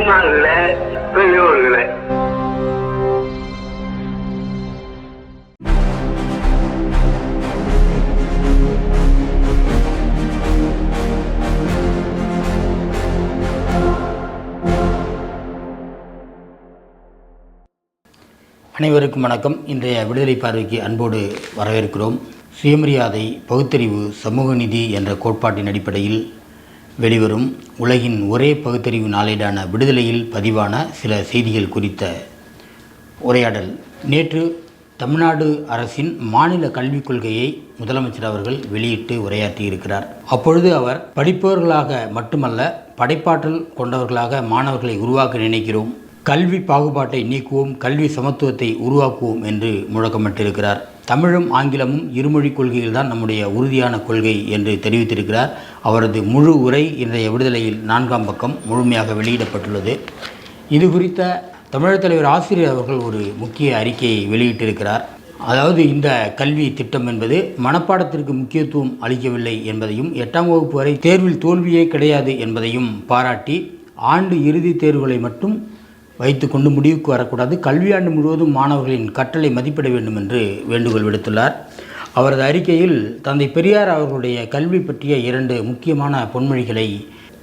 தாய்மார்களே பெரியோர்களே. அனைவருக்கும் வணக்கம். இன்றைய விடுதலை பார்வைக்கு அன்போடு வரவேற்கிறோம். சுயமரியாதை பகுத்தறிவு சமூக நீதி என்ற கோட்பாட்டின் அடிப்படையில் வெளிவரும் உலகின் ஒரே பகுத்தறிவு நாளேடான விடுதலையில் பதிவான சில செய்திகள் குறித்த உரையாடல். நேற்று தமிழ்நாடு அரசின் மாநில கல்விக் கொள்கையை முதலமைச்சர் அவர்கள் வெளியிட்டு உரையாற்றியிருக்கிறார் அப்பொழுது அவர் படிப்பவர்களாக மட்டுமல்ல படைப்பாற்றல் கொண்டவர்களாக மாணவர்களை உருவாக்க நினைக்கிறோம். கல்வி பாகுபாட்டை நீக்குவோம் கல்வி சமத்துவத்தை உருவாக்குவோம் என்று முழக்கமிட்டிருக்கிறார். தமிழும் ஆங்கிலமும் இருமொழிக் கொள்கையில்தான் நம்முடைய உறுதியான கொள்கை என்று தெரிவித்திருக்கிறார். அவரது முழு உரை இன்றைய விடுதலையில் நான்காம் பக்கம் முழுமையாக வெளியிடப்பட்டுள்ளது. இது குறித்த தமிழர் தலைவர் ஆசிரியர் அவர்கள் ஒரு முக்கிய அறிக்கையை வெளியிட்டிருக்கிறார். அதாவது இந்த கல்வி திட்டம் என்பது மனப்பாடத்திற்கு முக்கியத்துவம் அளிக்கவில்லை என்பதையும் எட்டாம் வகுப்பு வரை தேர்வில் தோல்வியே கிடையாது என்பதையும் பாராட்டி ஆண்டு இறுதித் தேர்வுகளை மட்டும் வைத்துக்கொண்டு முடிவுக்கு வரக்கூடாது. கல்வியாண்டு முழுவதும் மாணவர்களின் கற்றலை மதிப்பிட வேண்டும் என்று வேண்டுகோள் விடுத்துள்ளார். அவரது அறிக்கையில் தந்தை பெரியார் அவர்களுடைய கல்வி பற்றிய இரண்டு முக்கியமான பொன்மொழிகளை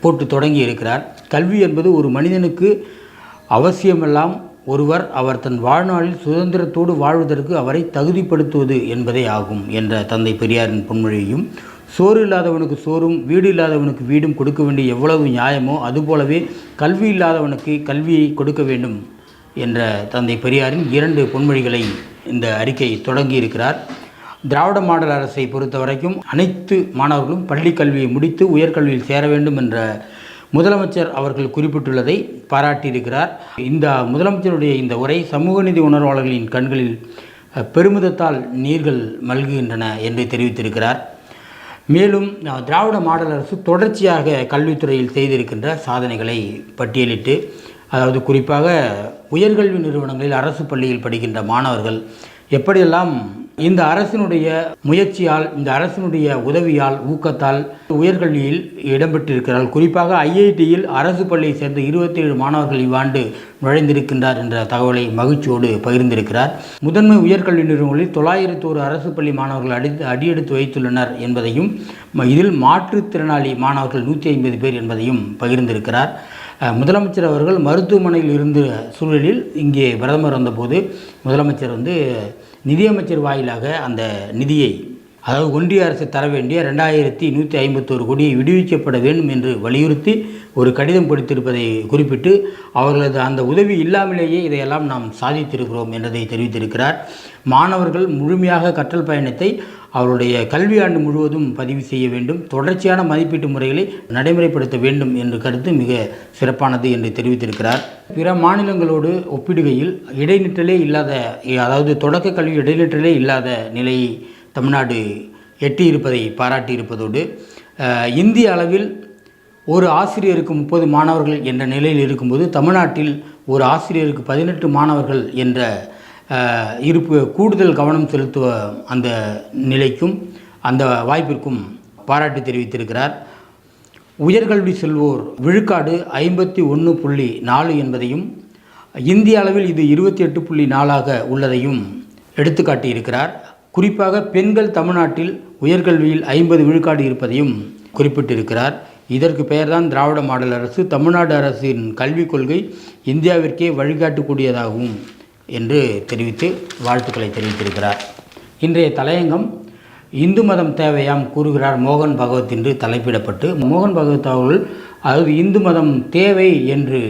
போட்டு தொடங்கி இருக்கிறார். கல்வி என்பது ஒரு மனிதனுக்கு அவசியமெல்லாம் ஒருவர் அவர் தன் வாழ்நாளில் சுதந்திரத்தோடு வாழ்வதற்கு அவரை தகுதிப்படுத்துவது என்பதே ஆகும் என்ற தந்தை பெரியாரின் பொன்மொழியையும் சோறு இல்லாதவனுக்கு சோறும் வீடு இல்லாதவனுக்கு வீடும் கொடுக்க வேண்டிய எவ்வளவு நியாயமோ அதுபோலவே கல்வி இல்லாதவனுக்கு கல்வியை கொடுக்க வேண்டும் என்ற தந்தை பெரியாரின் இரண்டு பொன்மொழிகளை இந்த அறிக்கை தொடங்கியிருக்கிறார் திராவிட மாடல் அரசை பொறுத்த வரைக்கும் அனைத்து மாணவர்களும் பள்ளி கல்வியை முடித்து உயர்கல்வியில் சேர வேண்டும் என்ற முதலமைச்சர் அவர்கள் குறிப்பிட்டுள்ளதை பாராட்டியிருக்கிறார். இந்த முதலமைச்சருடைய இந்த உரை சமூக நீதி உணர்வாளர்களின் கண்களில் பெருமிதத்தால் நீர்கள் மல்குகின்றன என்று தெரிவித்திருக்கிறார். மேலும் திராவிட மாடல் அரசு தொடர்ச்சியாக கல்வித்துறையில் செய்திருக்கின்ற சாதனைகளை பட்டியலிட்டு அதாவது குறிப்பாக உயர்கல்வி நிறுவனங்களில் அரசு பள்ளியில் படிக்கின்ற மாணவர்கள் எப்படியெல்லாம் இந்த அரசினுடைய முயற்சியால் இந்த அரசினுடைய உதவியால் ஊக்கத்தால் உயர்கல்வியில் இடம்பெற்றிருக்கிறார்கள். குறிப்பாக ஐஐடியில் அரசு பள்ளியை சேர்ந்த இருபத்தேழு மாணவர்கள் இவ்வாண்டு நுழைந்திருக்கின்றார் என்ற தகவலை மகிழ்ச்சியோடு பகிர்ந்திருக்கிறார். முதன்மை உயர்கல்வி நிறுவனங்களில் தொள்ளாயிரத்தோரு அரசு பள்ளி மாணவர்கள் அடி அடியெடுத்து வைத்துள்ளனர் என்பதையும் இதில் மாற்றுத்திறனாளி மாணவர்கள் நூற்றி ஐம்பது பேர் என்பதையும் பகிர்ந்திருக்கிறார். முதலமைச்சர் அவர்கள் மருத்துவமனையில் இருந்த சூழலில் இங்கே பிரதமர் வந்தபோது முதலமைச்சர் வந்து நிதியமைச்சர் வாயிலாக அந்த நிதியை அதாவது ஒன்றிய அரசு தர வேண்டிய ரெண்டாயிரத்தி நூற்றி ஐம்பத்தோரு கோடியை விடுவிக்கப்பட வேண்டும் என்று வலியுறுத்தி ஒரு கடிதம் கொடுத்திருப்பதை குறிப்பிட்டு அவர்களது அந்த உதவி இல்லாமலேயே இதையெல்லாம் நாம் சாதித்திருக்கிறோம் என்றதை தெரிவித்திருக்கிறார். மாணவர்கள் முழுமையாக கற்றல் பயணத்தை அவருடைய கல்வியாண்டு முழுவதும் பதிவு செய்ய வேண்டும். தொடர்ச்சியான மதிப்பீட்டு முறைகளை நடைமுறைப்படுத்த வேண்டும் என்ற கருத்து மிக சிறப்பானது என்று தெரிவித்திருக்கிறார். பிற மாநிலங்களோடு ஒப்பிடுகையில் இடைநிற்றலே இல்லாத அதாவது தொடக்க கல்வி இடைநிற்றலே இல்லாத நிலையை தமிழ்நாடு எட்டியிருப்பதை பாராட்டியிருப்பதோடு இந்திய அளவில் ஒரு ஆசிரியருக்கு முப்பது மாணவர்கள் என்ற நிலையில் இருக்கும்போது தமிழ்நாட்டில் ஒரு ஆசிரியருக்கு பதினெட்டு மாணவர்கள் என்ற இருப்பு கூடுதல் கவனம் செலுத்துவ அந்த நிலைக்கும் அந்த வாய்ப்பிற்கும் பாராட்டு தெரிவித்திருக்கிறார். உயர்கல்வி செல்வோர் விழுக்காடு ஐம்பத்தி ஒன்று புள்ளி நாலு என்பதையும் இந்திய அளவில் இது இருபத்தி எட்டு புள்ளி நாலாக உள்ளதையும் எடுத்துக்காட்டியிருக்கிறார். குறிப்பாக பெண்கள் தமிழ்நாட்டில் உயர்கல்வியில் ஐம்பது விழுக்காடு இருப்பதையும் குறிப்பிட்டிருக்கிறார். இதற்கு பெயர்தான் திராவிட மாடல் அரசு. தமிழ்நாடு அரசின் கல்விக் கொள்கை இந்தியாவிற்கே வழிகாட்டக்கூடியதாகும் என்று தெரிவித்து வாழ்த்துக்களை தெரிவித்திருக்கிறார். இன்றைய தலையங்கம் இந்து மதம் தேவையாம் கூறுகிறார் மோகன் பகவத் என்று தலைப்பிடப்பட்டு மோகன் பகவத் அவர்கள் அது இந்து மதம் தேவை என்று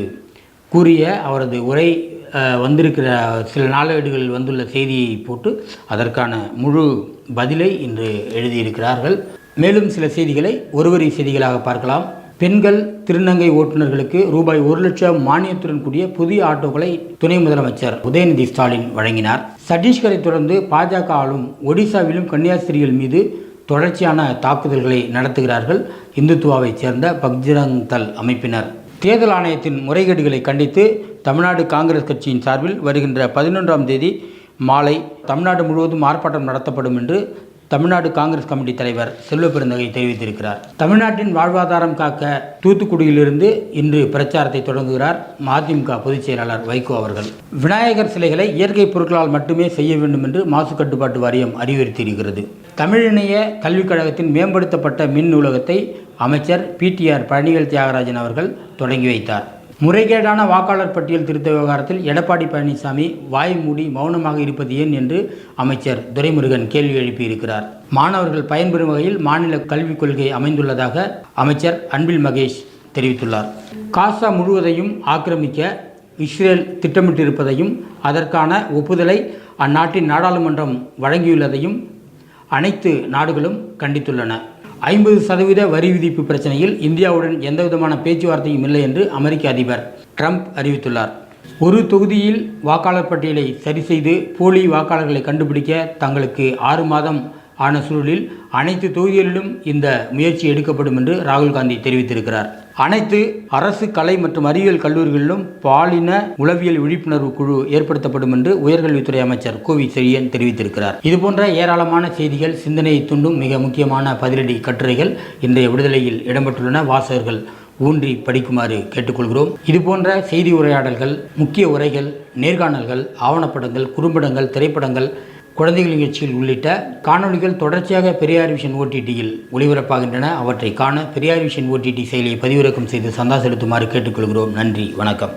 கூறிய அவரது உரை வந்திருக்கிற சில நாளேடுகளில் வந்துள்ள செய்தியை போட்டு அதற்கான முழு பதிலை இன்று எழுதியிருக்கிறார்கள். மேலும் சில செய்திகளை ஒருவரி செய்திகளாக பார்க்கலாம். பெண்கள் திருநங்கை ஓட்டுநர்களுக்கு ரூபாய் ஒரு லட்சம் மானியத்துடன் கூடிய புதிய ஆட்டோக்களை துணை முதலமைச்சர் உதயநிதி ஸ்டாலின் வழங்கினார். சத்தீஸ்கரை தொடர்ந்து பாஜக ஆளும் ஒடிசாவிலும் கன்னியாஸ்திரிகள் மீது தொடர்ச்சியான தாக்குதல்களை நடத்துகிறார்கள். இந்துத்துவாவைச் சேர்ந்த பக்ஜரங் தல் அமைப்பினர். தேர்தல் ஆணையத்தின் முறைகேடுகளை கண்டித்து தமிழ்நாடு காங்கிரஸ் கட்சியின் சார்பில் வருகின்ற பதினொன்றாம் தேதி மாலை தமிழ்நாடு முழுவதும் ஆர்ப்பாட்டம் நடத்தப்படும் என்று தமிழ்நாடு காங்கிரஸ் கமிட்டி தலைவர் செல்வ பெருந்தகை தெரிவித்திருக்கிறார். தமிழ்நாட்டின் வாழ்வாதாரம் காக்க தூத்துக்குடியிலிருந்து இன்று பிரச்சாரத்தை தொடங்குகிறார் மதிமுக பொதுச் செயலாளர் வைகோ அவர்கள். விநாயகர் சிலைகளை இயற்கை பொருட்களால் மட்டுமே செய்ய வேண்டும் என்று மாசு கட்டுப்பாட்டு வாரியம் அறிவுறுத்தியிருக்கிறது. தமிழிணைய கல்விக் கழகத்தின் மேம்படுத்தப்பட்ட மின் நூலகத்தை அமைச்சர் பிடிஆர் பழனிவேல் தியாகராஜன் அவர்கள் தொடங்கி வைத்தார். முறைகேடான வாக்காளர் பட்டியல் திருத்த விவகாரத்தில் எடப்பாடி பழனிசாமி வாய் மூடி மௌனமாக இருப்பது ஏன் என்று அமைச்சர் துரைமுருகன் கேள்வி எழுப்பியிருக்கிறார். மாணவர்கள் பயன்பெறும் வகையில் மாநில கல்விக் கொள்கை அமைந்துள்ளதாக அமைச்சர் அன்பில் மகேஷ் தெரிவித்துள்ளார். காசா முழுவதையும் ஆக்கிரமிக்க இஸ்ரேல் திட்டமிட்டிருப்பதையும் அதற்கான ஒப்புதலை அந்நாட்டின் நாடாளுமன்றம் வழங்கியுள்ளதையும் அனைத்து நாடுகளும் கண்டித்துள்ளன. ஐம்பது சதவீத வரி விதிப்பு பிரச்சனையில் இந்தியாவுடன் எந்தவிதமான பேச்சுவார்த்தையும் இல்லை என்று அமெரிக்க அதிபர் ட்ரம்ப் அறிவித்துள்ளார். ஒரு தொகுதியில் வாக்காளர் பட்டியலை சரி செய்து போலி வாக்காளர்களை கண்டுபிடிக்க தங்களுக்கு ஆறு மாதம் ஆன சூழலில் அனைத்து தொகுதிகளிலும் இந்த முயற்சி எடுக்கப்படும் என்று ராகுல் காந்தி தெரிவித்திருக்கிறார். அனைத்து அரசு கலை மற்றும் அறிவியல் கல்லூரிகளிலும் பாலின உளவியல் விழிப்புணர்வு குழு ஏற்படுத்தப்படும் என்று உயர்கல்வித்துறை அமைச்சர் கோவி செழியன் தெரிவித்திருக்கிறார். இதுபோன்ற ஏராளமான செய்திகள் சிந்தனையை தூண்டும் மிக முக்கியமான பதிலடி கட்டுரைகள் இன்றைய விடுதலையில் இடம்பெற்றுள்ளன. வாசகர்கள் ஊன்றி படிக்குமாறு கேட்டுக்கொள்கிறோம். இதுபோன்ற செய்தி உரையாடல்கள் முக்கிய உரைகள் நேர்காணல்கள் ஆவணப்படங்கள் குறும்படங்கள் திரைப்படங்கள் குழந்தைகள் நிகழ்ச்சிகள் உள்ளிட்ட காணொளிகள் தொடர்ச்சியாக பெரியார் விஷன் ஓடிடியில் ஒளிபரப்பாகின்றன. அவற்றை காண பெரியார் விஷன் ஓடிடி செயலியை பதிவிறக்கம் செய்து சந்தா செலுத்துமாறு கேட்டுக்கொள்கிறோம். நன்றி. வணக்கம்.